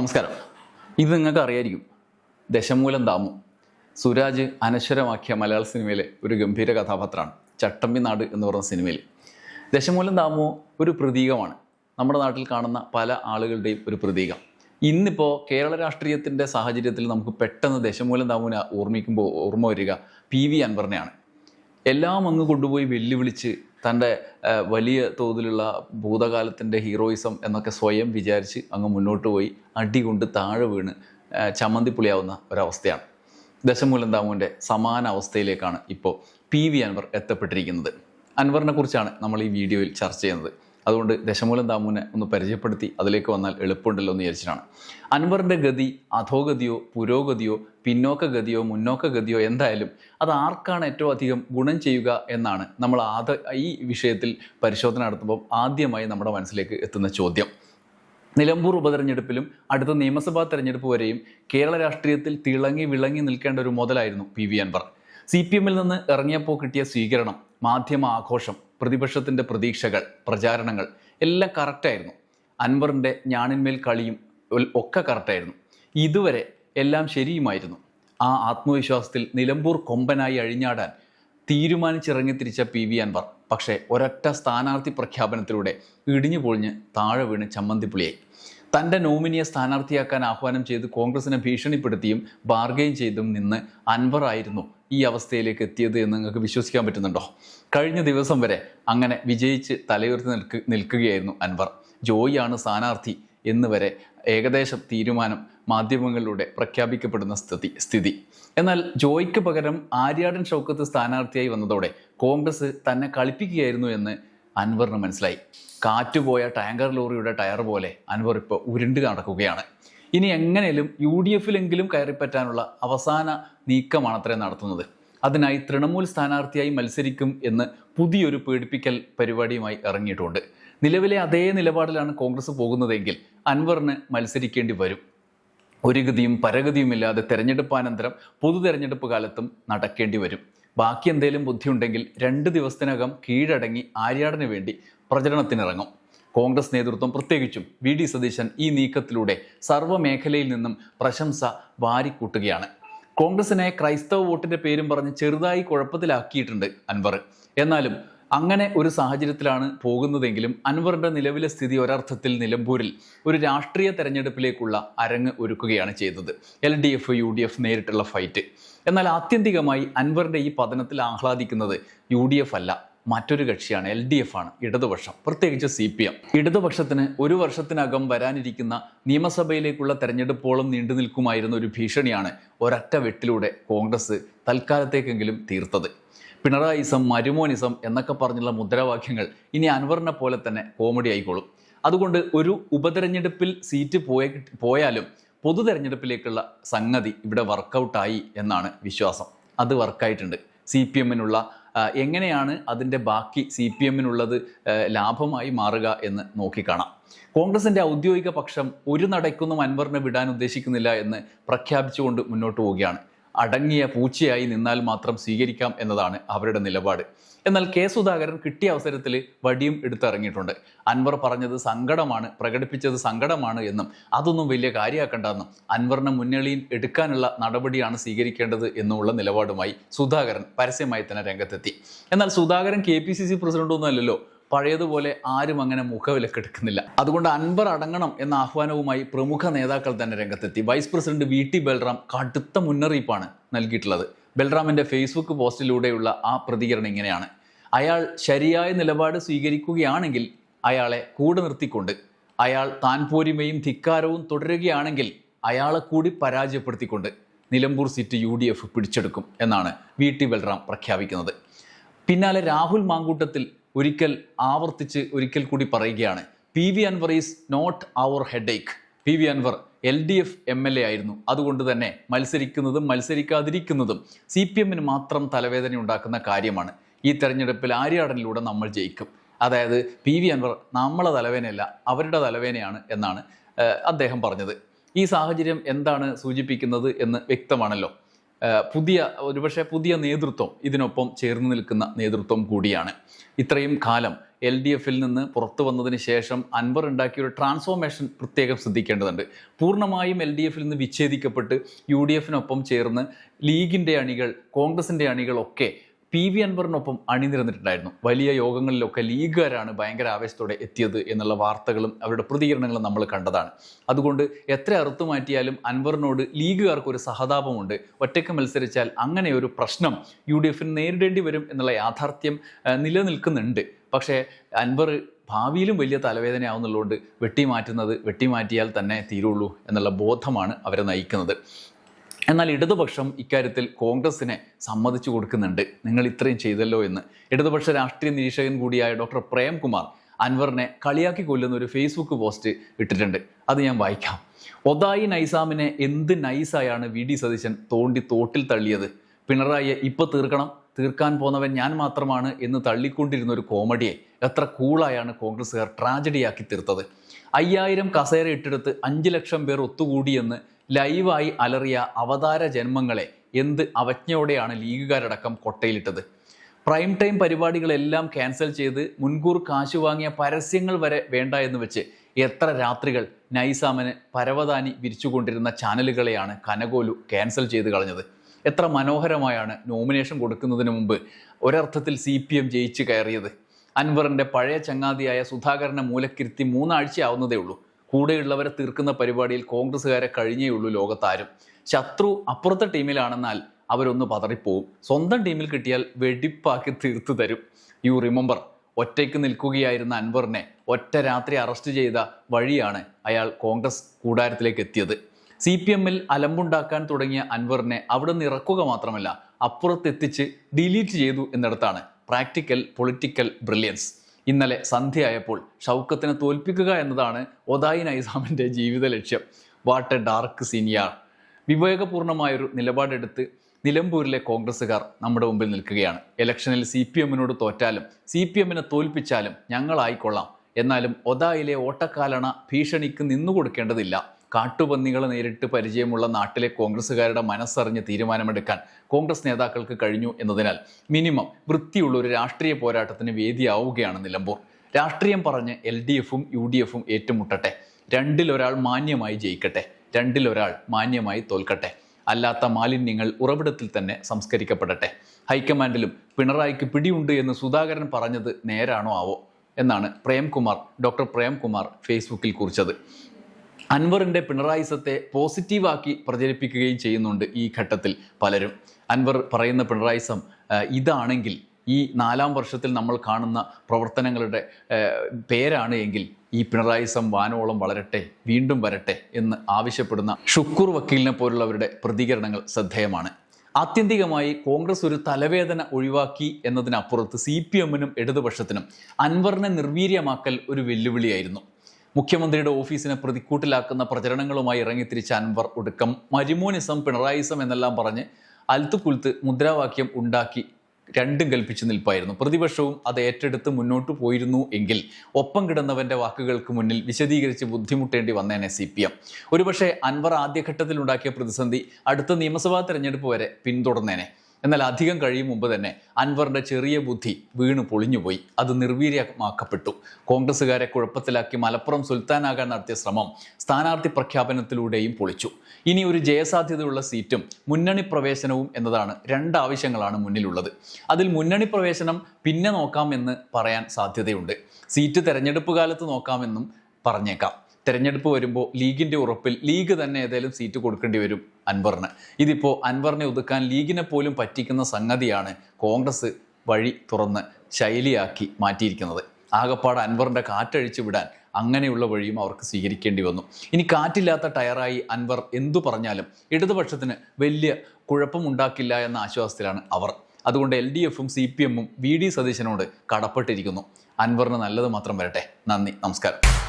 നമസ്കാരം. ഇത് നിങ്ങൾക്ക് അറിയായിരിക്കും. ദശമൂലം ദാമു. സുരാജ് അനശ്വരമാക്കിയ മലയാള സിനിമയിലെ ഒരു ഗംഭീര കഥാപാത്രമാണ്. ചട്ടമ്പി നാട് എന്ന് പറയുന്ന സിനിമയിൽ. ദശമൂലം ദാമു ഒരു പ്രതീകമാണ്. നമ്മുടെ നാട്ടിൽ കാണുന്ന പല ആളുകളുടെയും ഒരു പ്രതീകം. ഇന്നിപ്പോൾ കേരള രാഷ്ട്രീയത്തിന്റെ സാഹചര്യത്തിൽ നമുക്ക് പെട്ടെന്ന് ദശമൂലം ദാമുവിനെ ഓർമ്മിക്കുമ്പോൾ ഓർമ്മ വരിക പി വി അൻവറിനെയാണ്. എല്ലാം അങ്ങ് കൊണ്ടുപോയി വെല്ലുവിളിച്ച് തന്റെ വലിയ തോതിലുള്ള ഭൂതകാലത്തിന്റെ ഹീറോയിസം എന്നൊക്കെ സ്വയം വിചാരിച്ച് അങ്ങ് മുന്നോട്ട് പോയി അടി കൊണ്ട് താഴെ വീണ് ചമ്മന്തിപ്പുളിയാവുന്ന ഒരവസ്ഥയാണ്. ദശമൂലം ദാമുവിന്റെ സമാന അവസ്ഥയിലേക്കാണ് ഇപ്പോൾ പി വി അൻവർ എത്തപ്പെട്ടിരിക്കുന്നത്. അൻവറിനെ കുറിച്ചാണ് നമ്മൾ ഈ വീഡിയോയിൽ ചർച്ച ചെയ്യുന്നത്. അതുകൊണ്ട് ദശമൂലം ദാമുവിനെ ഒന്ന് പരിചയപ്പെടുത്തി അതിലേക്ക് വന്നാൽ എളുപ്പമുണ്ടല്ലോ എന്ന് വിചാരിച്ചിട്ടാണ്. അൻവറിന്റെ ഗതി അധോഗതിയോ പുരോഗതിയോ പിന്നോക്ക ഗതിയോ മുന്നോക്ക ഗതിയോ എന്തായാലും അത് ആർക്കാണ് ഏറ്റവും അധികം ഗുണം ചെയ്യുക എന്നാണ് നമ്മൾ ആദ്യ ഈ വിഷയത്തിൽ പരിശോധന നടത്തുമ്പോൾ ആദ്യമായി നമ്മുടെ മനസ്സിലേക്ക് എത്തുന്ന ചോദ്യം. നിലമ്പൂർ ഉപതെരഞ്ഞെടുപ്പിലും അടുത്ത നിയമസഭാ തെരഞ്ഞെടുപ്പ് വരെയും കേരള രാഷ്ട്രീയത്തിൽ തിളങ്ങി വിളങ്ങി നിൽക്കേണ്ട ഒരു മുതലായിരുന്നു P V Anvar. C P എമ്മിൽ നിന്ന് ഇറങ്ങിയപ്പോൾ കിട്ടിയ സ്വീകരണം മാധ്യമ ആഘോഷം പ്രതിപക്ഷത്തിന്റെ പ്രതീക്ഷകൾ പ്രചാരണങ്ങൾ എല്ലാം കറക്റ്റായിരുന്നു അൻവറിന്റെ ഞാണിന്മേൽ കളിയും ഒക്കെ കറക്റ്റായിരുന്നു ഇതുവരെ എല്ലാം ശരിയുമായിരുന്നു. ആ ആത്മവിശ്വാസത്തിൽ നിലമ്പൂർ കൊമ്പനായി അഴിഞ്ഞാടാൻ തീരുമാനിച്ചിറങ്ങി തിരിച്ച പി വി അൻവർ. പക്ഷേ ഒരൊറ്റ സ്ഥാനാർത്ഥി പ്രഖ്യാപനത്തിലൂടെ ഇടിഞ്ഞു പൊളിഞ്ഞ് താഴെ വീണ് ചമ്മന്തിപ്പുളിയായി. തന്റെ നോമിനിയെ സ്ഥാനാർത്ഥിയാക്കാൻ ആഹ്വാനം ചെയ്ത് കോൺഗ്രസിനെ ഭീഷണിപ്പെടുത്തിയും ബാർഗെയിൻ ചെയ്തും നിന്ന് അൻവർ ആയിരുന്നു ഈ അവസ്ഥയിലേക്ക് എത്തിയത് എന്ന് നിങ്ങൾക്ക് വിശ്വസിക്കാൻ പറ്റുന്നുണ്ടോ? കഴിഞ്ഞ ദിവസം വരെ അങ്ങനെ വിജയിച്ച് തലയുയർത്തി നിൽക്ക് നിൽക്കുകയായിരുന്നു അൻവർ. ജോയിയാണ് സ്ഥാനാർത്ഥി എന്ന് വരെ ഏകദേശം തീരുമാനം മാധ്യമങ്ങളിലൂടെ പ്രഖ്യാപിക്കപ്പെടുന്ന സ്ഥിതി സ്ഥിതി. എന്നാൽ ജോയിക്ക് പകരം ആര്യാടൻ ഷൗക്കത്ത് സ്ഥാനാർത്ഥിയായി വന്നതോടെ കോൺഗ്രസ് തന്നെ കളിപ്പിക്കുകയായിരുന്നു എന്ന് അൻവറിന് മനസ്സിലായി. കാറ്റുപോയ ടാങ്കർ ലോറിയുടെ ടയർ പോലെ അൻവർ ഇപ്പോൾ ഉരുണ്ട് നടക്കുകയാണ്. ഇനി എങ്ങനെയും യു ഡി എഫിലെങ്കിലും കയറിപ്പറ്റാനുള്ള അവസാന നീക്കമാണ് നീക്കമാണത്രേ നടത്തുന്നത്. അതിനായി തൃണമൂൽ സ്ഥാനാർത്ഥിയായി മത്സരിക്കും എന്ന് പുതിയൊരു പേടിപ്പിക്കൽ പരിപാടിയുമായി ഇറങ്ങിയിട്ടുണ്ട്. നിലവിലെ അതേ നിലപാടിലാണ് കോൺഗ്രസ് പോകുന്നതെങ്കിൽ അൻവറിന് മത്സരിക്കേണ്ടി വരും. ഒരു ഗതിയും പരഗതിയുമില്ലാതെ തെരഞ്ഞെടുപ്പാനന്തരം പൊതു തെരഞ്ഞെടുപ്പ് കാലത്തും നടക്കേണ്ടി വരും. ബാക്കി എന്തേലും ബുദ്ധിയുണ്ടെങ്കിൽ രണ്ട് ദിവസത്തിനകം കീഴടങ്ങി ആര്യാടന് വേണ്ടി പ്രചരണത്തിനിറങ്ങും. കോൺഗ്രസ് നേതൃത്വം പ്രത്യേകിച്ചും വി ഡി സതീശൻ ഈ നീക്കത്തിലൂടെ സർവമേഖലയിൽ നിന്നും പ്രശംസ വാരിക്കൂട്ടുകയാണ്. കോൺഗ്രസിനെ ക്രൈസ്തവ വോട്ടിന്റെ പേരും പറഞ്ഞ് ചെറുതായി കുഴപ്പത്തിലാക്കിയിട്ടുണ്ട് അൻവർ. എന്നാലും അങ്ങനെ ഒരു സാഹചര്യത്തിലാണ് പോകുന്നതെങ്കിലും അൻവറിന്റെ നിലവിലെ സ്ഥിതി ഒരർത്ഥത്തിൽ നിലമ്പൂരിൽ ഒരു രാഷ്ട്രീയ തെരഞ്ഞെടുപ്പിലേക്കുള്ള അരങ്ങ് ഒരുക്കുകയാണ് ചെയ്തത്. L D F U D F നേരിട്ടുള്ള ഫൈറ്റ് എന്നാൽ ആത്യന്തികമായി അൻവറിന്റെ ഈ പതനത്തിൽ ആഹ്ലാദിക്കുന്നത് യു ഡി എഫ് അല്ല. മറ്റൊരു കക്ഷിയാണ് എൽ ഡി എഫ് ആണ്. ഇടതുപക്ഷം പ്രത്യേകിച്ച് സി പി എം. ഇടതുപക്ഷത്തിന് ഒരു വർഷത്തിനകം വരാനിരിക്കുന്ന നിയമസഭയിലേക്കുള്ള തെരഞ്ഞെടുപ്പോളം നീണ്ടു നിൽക്കുമായിരുന്ന ഒരു ഭീഷണിയാണ് ഒരൊറ്റ വെട്ടിലൂടെ കോൺഗ്രസ് തൽക്കാലത്തേക്കെങ്കിലും തീർത്തത്. പിണറായിസം മരുമോനിസം എന്നൊക്കെ പറഞ്ഞുള്ള മുദ്രാവാക്യങ്ങൾ ഇനി അൻവറിനെ പോലെ തന്നെ കോമഡി ആയിക്കോളും. അതുകൊണ്ട് ഒരു ഉപതെരഞ്ഞെടുപ്പിൽ സീറ്റ് പോയ പോയാലും പൊതു തെരഞ്ഞെടുപ്പിലേക്കുള്ള സംഗതി ഇവിടെ വർക്കൗട്ടായി എന്നാണ് വിശ്വാസം. അത് വർക്കായിട്ടുണ്ട് സി പി എമ്മിനുള്ള എങ്ങനെയാണ് അതിന്റെ ബാക്കി സി പി എമ്മിനുള്ളത് ലാഭമായി മാറുക എന്ന് നോക്കിക്കാണാം കോൺഗ്രസിന്റെ ഔദ്യോഗിക പക്ഷം ഒരു നടയ്ക്കൊന്നും അൻവറിനെ വിടാൻ ഉദ്ദേശിക്കുന്നില്ല എന്ന് പ്രഖ്യാപിച്ചുകൊണ്ട് മുന്നോട്ട് പോവുകയാണ്. അടങ്ങിയ പൂച്ചയായി നിന്നാൽ മാത്രം സ്വീകരിക്കാം എന്നതാണ് അവരുടെ നിലപാട്. എന്നാൽ കെ സുധാകരൻ കിട്ടിയ അവസരത്തിൽ വടിയും എടുത്തിറങ്ങിയിട്ടുണ്ട് അൻവർ പറഞ്ഞത് സങ്കടമാണ് പ്രകടിപ്പിച്ചത് സങ്കടമാണ് എന്നും അതൊന്നും വലിയ കാര്യമാക്കണ്ടെന്നും അൻവറിനെ മുന്നണിയിൽ എടുക്കാനുള്ള നടപടിയാണ് സ്വീകരിക്കേണ്ടത് എന്നുമുള്ള നിലപാടുമായി സുധാകരൻ പരസ്യമായി തന്നെ രംഗത്തെത്തി. എന്നാൽ Sudhakaran K P C C പ്രസിഡന്റൊന്നും അല്ലല്ലോ. പഴയതുപോലെ ആരും അങ്ങനെ മുഖവിലക്കെടുക്കുന്നില്ല. അതുകൊണ്ട് അൻവർ അടങ്ങണം എന്ന ആഹ്വാനവുമായി പ്രമുഖ നേതാക്കൾ തന്നെ രംഗത്തെത്തി. Vice president V T Balram കടുത്ത മുന്നറിയിപ്പാണ് നൽകിയിട്ടുള്ളത്. ബൽറാമിന്റെ ഫേസ്ബുക്ക് പോസ്റ്റിലൂടെയുള്ള ആ പ്രതികരണം ഇങ്ങനെയാണ്. അയാൾ ശരിയായ നിലപാട് സ്വീകരിക്കുകയാണെങ്കിൽ അയാളെ കൂടെ നിർത്തിക്കൊണ്ട് അയാൾ താൻ പോരിമയും ധിക്കാരവും തുടരുകയാണെങ്കിൽ അയാളെ കൂടി പരാജയപ്പെടുത്തിക്കൊണ്ട് Nilambur seat U D F പിടിച്ചെടുക്കും എന്നാണ് വി ടി ബൽറാം പ്രഖ്യാപിക്കുന്നത്. പിന്നാലെ രാഹുൽ മാങ്കൂട്ടത്തിൽ ഒരിക്കൽ ആവർത്തിച്ച് ഒരിക്കൽ കൂടി പറയുകയാണ്. P V Anvar is not our headache P V Anvar L D F M L A ആയിരുന്നു. അതുകൊണ്ട് തന്നെ മത്സരിക്കുന്നതും മത്സരിക്കാതിരിക്കുന്നതും സി പി എമ്മിന് മാത്രം തലവേദന ഉണ്ടാക്കുന്ന കാര്യമാണ്. ഈ തെരഞ്ഞെടുപ്പിൽ ആര്യാടനിലൂടെ നമ്മൾ ജയിക്കും. അതായത് പി വി അൻവർ നമ്മളെ തലവേനയല്ല അവരുടെ തലവേനയാണ് എന്നാണ് അദ്ദേഹം പറഞ്ഞത്. ഈ സാഹചര്യം എന്താണ് സൂചിപ്പിക്കുന്നത് എന്ന് വ്യക്തമാണല്ലോ. പുതിയ ഒരുപക്ഷെ പുതിയ നേതൃത്വം ഇതിനൊപ്പം ചേർന്ന് നിൽക്കുന്ന നേതൃത്വം കൂടിയാണ്. ഇത്രയും കാലം എൽ ഡി എഫിൽ നിന്ന് പുറത്തു വന്നതിന് ശേഷം അൻവർ ഉണ്ടാക്കിയ ഒരു ട്രാൻസ്ഫോർമേഷൻ പ്രത്യേകം ശ്രദ്ധിക്കേണ്ടതുണ്ട്. പൂർണമായും എൽ ഡി എഫിൽ നിന്ന് വിച്ഛേദിക്കപ്പെട്ട് യു ഡി എഫിനൊപ്പം ചേർന്ന് ലീഗിന്റെ അണികൾ കോൺഗ്രസിന്റെ അണികളൊക്കെ പി വി അൻവറിനൊപ്പം അണിനിരന്നിട്ടുണ്ടായിരുന്നു. വലിയ യോഗങ്ങളിലൊക്കെ ലീഗുകാരാണ് ഭയങ്കര ആവേശത്തോടെ എത്തിയത് എന്നുള്ള വാർത്തകളും അവരുടെ പ്രതികരണങ്ങളും നമ്മൾ കണ്ടതാണ്. അതുകൊണ്ട് എത്ര അറുത്തു മാറ്റിയാലും അൻവറിനോട് ലീഗുകാർക്ക് ഒരു സഹതാപമുണ്ട്. ഒറ്റയ്ക്ക് മത്സരിച്ചാൽ അങ്ങനെ ഒരു പ്രശ്നം യു ഡി എഫിന് നേരിടേണ്ടി വരും എന്നുള്ള യാഥാർത്ഥ്യം നിലനിൽക്കുന്നുണ്ട്. പക്ഷേ അൻവർ ഭാവിയിലും വലിയ തലവേദനയാവുന്നുള്ളതുകൊണ്ട് വെട്ടി മാറ്റുന്നത് വെട്ടി മാറ്റിയാൽ തന്നെ തീരുള്ളൂ എന്നുള്ള ബോധമാണ് അവരെ നയിക്കുന്നത്. എന്നാൽ ഇടതുപക്ഷം ഇക്കാര്യത്തിൽ കോൺഗ്രസിനെ സമ്മതിച്ചു കൊടുക്കുന്നുണ്ട്. നിങ്ങൾ ഇത്രയും ചെയ്തല്ലോ എന്ന്. ഇടതുപക്ഷ രാഷ്ട്രീയ നിരീക്ഷകൻ കൂടിയായ ഡോക്ടർ പ്രേംകുമാർ അൻവറിനെ കളിയാക്കി കൊല്ലുന്ന ഒരു ഫേസ്ബുക്ക് പോസ്റ്റ് ഇട്ടിട്ടുണ്ട്. അത് ഞാൻ വായിക്കാം. ഒതായി നൈസാമിനെ എന്ത് നൈസായാണ് വി. ഡി. സതീശൻ തോണ്ടി തോട്ടിൽ തള്ളിയത്? പിണറായിയെ ഇപ്പൊ തീർക്കണം? തീർക്കാൻ പോന്നവൻ ഞാൻ മാത്രമാണ് എന്ന് തള്ളിക്കൊണ്ടിരുന്ന ഒരു കോമഡിയെ എത്ര കൂളായാണ് കോൺഗ്രസ്സുകാർ ട്രാജഡിയാക്കി തീർത്തത്? അയ്യായിരം കസേര ഇട്ടെടുത്ത് അഞ്ച് ലക്ഷം പേർ ഒത്തുകൂടിയെന്ന് ലൈവായി അലറിയ അവതാര ജന്മങ്ങളെ എന്ത് അവജ്ഞയോടെയാണ് ലീഗുകാരടക്കം കൊട്ടയിലിട്ടത്? പ്രൈം ടൈം പരിപാടികളെല്ലാം ക്യാൻസൽ ചെയ്ത് മുൻകൂർ കാശു വാങ്ങിയ പരസ്യങ്ങൾ വരെ വേണ്ട എന്ന് വെച്ച് എത്ര രാത്രികൾ നൈസാമന് പരവതാനി വിരിച്ചുകൊണ്ടിരുന്ന ചാനലുകളെയാണ് കനകോലു ക്യാൻസൽ ചെയ്ത് കളഞ്ഞത്. എത്ര മനോഹരമായാണ് നോമിനേഷൻ കൊടുക്കുന്നതിന് മുമ്പ് ഒരർത്ഥത്തിൽ സി പി എം ജയിച്ച് കയറിയത്. അൻവറിന്റെ പഴയ ചങ്ങാതിയായ സുധാകരനെ മൂലക്കിരുത്തി മൂന്നാഴ്ചയാവുന്നതേ ഉള്ളൂ. കൂടെയുള്ളവരെ തീർക്കുന്ന പരിപാടിയിൽ കോൺഗ്രസ്സുകാരെ കഴിഞ്ഞേ ഉള്ളൂ ലോകത്താരും. ശത്രു അപ്പുറത്തെ ടീമിലാണെന്നാൽ അവരൊന്ന് പതറിപ്പോവും. സ്വന്തം ടീമിൽ കിട്ടിയാൽ വെടിപ്പാക്കി തീർത്തു തരും. യു റിമെമ്പർ ഒറ്റയ്ക്ക് നിൽക്കുകയായിരുന്ന അൻവറിനെ ഒറ്റ രാത്രി അറസ്റ്റ് ചെയ്ത വഴിയാണ് അയാൾ കോൺഗ്രസ് കൂടാരത്തിലേക്ക് എത്തിയത്. സി പി എമ്മിൽ അലമ്പുണ്ടാക്കാൻ തുടങ്ങിയ അൻവറിനെ അവിടെ നിന്ന് ഇറക്കുക മാത്രമല്ല അപ്പുറത്തെത്തിച്ച് ഡിലീറ്റ് ചെയ്തു എന്നിടത്താണ് പ്രാക്ടിക്കൽ പൊളിറ്റിക്കൽ ബ്രില്യൻസ്. ഇന്നലെ സന്ധ്യയായപ്പോൾ ഷൗക്കത്തിനെ തോൽപ്പിക്കുക എന്നതാണ് ഒതായി നൈസാമിന്റെ ജീവിത ലക്ഷ്യം. വാട്ട് എ ഡാർക്ക് സീനിയർ വിവേകപൂർണമായൊരു നിലപാടെടുത്ത് നിലമ്പൂരിലെ കോൺഗ്രസ്സുകാർ നമ്മുടെ മുമ്പിൽ നിൽക്കുകയാണ്. ഇലക്ഷനിൽ സി പി എമ്മിനോട് തോറ്റാലും സി പി എമ്മിനെ തോൽപ്പിച്ചാലും ഞങ്ങളായിക്കൊള്ളാം. എന്നാലും ഒതായിലെ ഓട്ടക്കാലണ ഭീഷണിക്ക് നിന്നുകൊടുക്കേണ്ടതില്ല. കാട്ടുപന്നികളെ നേരിട്ട് പരിചയമുള്ള നാട്ടിലെ കോൺഗ്രസ്സുകാരുടെ മനസ്സറിഞ്ഞ് തീരുമാനമെടുക്കാൻ കോൺഗ്രസ് നേതാക്കൾക്ക് കഴിഞ്ഞു എന്നതിനാൽ മിനിമം വൃത്തിയുള്ള ഒരു രാഷ്ട്രീയ പോരാട്ടത്തിന് വേദിയാവുകയാണ് നിലമ്പൂർ. രാഷ്ട്രീയം പറഞ്ഞ് എൽ ഡി എഫും യു ഡി എഫും ഏറ്റുമുട്ടട്ടെ. രണ്ടിലൊരാൾ മാന്യമായി ജയിക്കട്ടെ. രണ്ടിലൊരാൾ മാന്യമായി തോൽക്കട്ടെ. അല്ലാത്ത മാലിന്യങ്ങൾ ഉറവിടത്തിൽ തന്നെ സംസ്കരിക്കപ്പെടട്ടെ. ഹൈക്കമാൻഡിലും പിണറായിക്ക് പിടിയുണ്ട് എന്ന് സുധാകരൻ പറഞ്ഞത് നേരാണോ ആവോ? എന്നാണ് പ്രേംകുമാർ ഡോക്ടർ പ്രേംകുമാർ ഫേസ്ബുക്കിൽ കുറിച്ചത്. അൻവറിന്റെ പിണറായിസത്തെ പോസിറ്റീവാക്കി പ്രചരിപ്പിക്കുകയും ചെയ്യുന്നുണ്ട് ഈ ഘട്ടത്തിൽ പലരും. അൻവർ പറയുന്ന പിണറായിസം ഇതാണെങ്കിൽ ഈ നാലാം വർഷത്തിൽ നമ്മൾ കാണുന്ന പ്രവർത്തനങ്ങളുടെ പേരാണ് എങ്കിൽ ഈ പിണറായിസം വാനോളം വളരട്ടെ വീണ്ടും വരട്ടെ എന്ന് ആവശ്യപ്പെടുന്ന ഷുക്കൂർ വക്കീലിനെ പോലുള്ളവരുടെ പ്രതികരണങ്ങൾ ശ്രദ്ധേയമാണ്. ആത്യന്തികമായി കോൺഗ്രസ് ഒരു തലവേദന ഒഴിവാക്കി എന്നതിനപ്പുറത്ത് സി പി എമ്മിനും ഇടതുപക്ഷത്തിനും അൻവറിനെ നിർവീര്യമാക്കൽ ഒരു വെല്ലുവിളിയായിരുന്നു. മുഖ്യമന്ത്രിയുടെ ഓഫീസിനെ പ്രതിക്കൂട്ടിലാക്കുന്ന പ്രചരണങ്ങളുമായി ഇറങ്ങിത്തിരിച്ച അൻവർ ഒടുക്കം. മരിമോനിസം പിണറായിസം എന്നെല്ലാം പറഞ്ഞ് അൽത്തുകുൽത്ത് മുദ്രാവാക്യം ഉണ്ടാക്കി രണ്ടും കൽപ്പിച്ചു നിൽപ്പായിരുന്നു. പ്രതിപക്ഷവും അത് ഏറ്റെടുത്ത് മുന്നോട്ട് പോയിരുന്നു എങ്കിൽ ഒപ്പം കിടന്നവന്റെ വാക്കുകൾക്ക് മുന്നിൽ വിശദീകരിച്ച് ബുദ്ധിമുട്ടേണ്ടി വന്നേനെ സി പി എം. ഒരുപക്ഷെ അൻവർ ആദ്യഘട്ടത്തിൽ ഉണ്ടാക്കിയ പ്രതിസന്ധി അടുത്ത നിയമസഭാ തെരഞ്ഞെടുപ്പ് വരെ പിന്തുടർന്നേനെ. എന്നാൽ അധികം കഴിയും മുമ്പ് തന്നെ അൻവറിന്റെ ചെറിയ ബുദ്ധി വീണ് പൊളിഞ്ഞുപോയി. അത് നിർവീര്യമാക്കപ്പെട്ടു. കോൺഗ്രസ്സുകാരെ കുഴപ്പത്തിലാക്കി മലപ്പുറം സുൽത്താനാകാൻ നടത്തിയ ശ്രമം സ്ഥാനാർത്ഥി പ്രഖ്യാപനത്തിലൂടെയും പൊളിച്ചു. ഇനി ഒരു ജയസാധ്യതയുള്ള സീറ്റും മുന്നണി പ്രവേശനവും എന്നതാണ് രണ്ട് ആവശ്യങ്ങളാണ് മുന്നിലുള്ളത്. അതിൽ മുന്നണി പ്രവേശനം പിന്നെ നോക്കാമെന്ന് പറയാൻ സാധ്യതയുണ്ട്. സീറ്റ് തെരഞ്ഞെടുപ്പ് കാലത്ത് നോക്കാമെന്നും പറഞ്ഞേക്കാം. തെരഞ്ഞെടുപ്പ് വരുമ്പോൾ ലീഗിന്റെ ഉറപ്പിൽ ലീഗ് തന്നെ ഏതായാലും സീറ്റ് കൊടുക്കേണ്ടി വരും അൻവറിന്. ഇതിപ്പോൾ അൻവറിനെ ഒതുക്കാൻ ലീഗിനെ പോലും പറ്റിക്കുന്ന സംഗതിയാണ് കോൺഗ്രസ് വഴി തുറന്ന് ശൈലിയാക്കി മാറ്റിയിരിക്കുന്നത്. ആകപ്പാട് അൻവറിന്റെ കാറ്റഴിച്ചു വിടാൻ അങ്ങനെയുള്ള വഴിയും അവർക്ക് സ്വീകരിക്കേണ്ടി വന്നു. ഇനി കാറ്റില്ലാത്ത ടയറായി അൻവർ എന്തു പറഞ്ഞാലും ഇടതുപക്ഷത്തിന് വലിയ കുഴപ്പമുണ്ടാക്കില്ല എന്ന ആശ്വാസത്തിലാണ് അവർ. അതുകൊണ്ട് എൽ ഡി എഫും സി പി എമ്മും വി ഡി സതീശനോട് കടപ്പെട്ടിരിക്കുന്നു. അൻവറിന് നല്ലത് മാത്രം വരട്ടെ. നന്ദി. നമസ്കാരം.